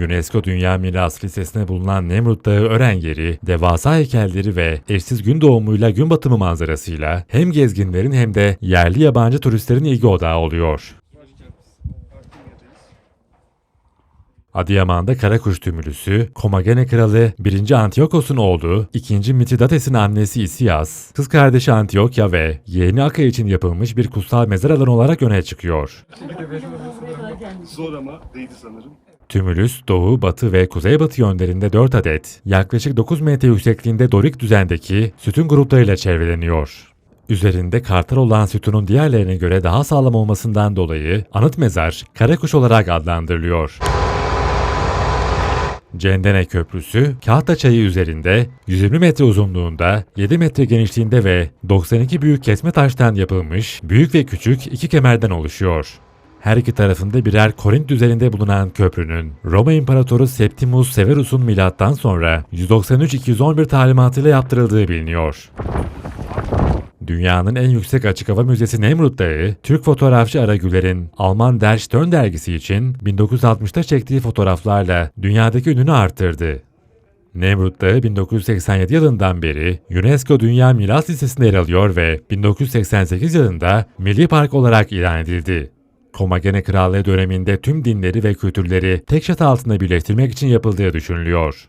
UNESCO Dünya Mirası listesine bulunan Nemrut Dağı ören yeri, devasa heykelleri ve eşsiz gün doğumuyla gün batımı manzarasıyla hem gezginlerin hem de yerli yabancı turistlerin ilgi odağı oluyor. Adıyaman'da Karakuş Tümülüsü, Komagene Kralı 1. Antiyokos'un oğlu, 2. Mitridades'in annesi İsiyas, kız kardeşi Antiyokya ve yeğeni Aka için yapılmış bir kutsal mezar alanı olarak öne çıkıyor. Zor ama değdi sanırım. Tümülüs, doğu, batı ve kuzeybatı yönlerinde 4 adet, yaklaşık 9 metre yüksekliğinde dorik düzendeki sütun gruplarıyla çevreleniyor. Üzerinde kartal olan sütunun diğerlerine göre daha sağlam olmasından dolayı anıt mezar Karakuş olarak adlandırılıyor. Cendene Köprüsü, Kahta Çayı üzerinde 120 metre uzunluğunda, 7 metre genişliğinde ve 92 büyük kesme taştan yapılmış büyük ve küçük iki kemerden oluşuyor. Her iki tarafında birer Korint düzeninde bulunan köprünün Roma İmparatoru Septimus Severus'un milattan sonra 193-211 talimatıyla yaptırıldığı biliniyor. Dünyanın en yüksek açık hava müzesi Nemrut Dağı, Türk fotoğrafçı Ara Güler'in Alman Der Stern dergisi için 1960'ta çektiği fotoğraflarla dünyadaki ününü arttırdı. Nemrut Dağı 1987 yılından beri UNESCO Dünya Miras Listesi'nde yer alıyor ve 1988 yılında Milli Park olarak ilan edildi. Komagene Krallığı döneminde tüm dinleri ve kültürleri tek çatı altında birleştirmek için yapıldığı düşünülüyor.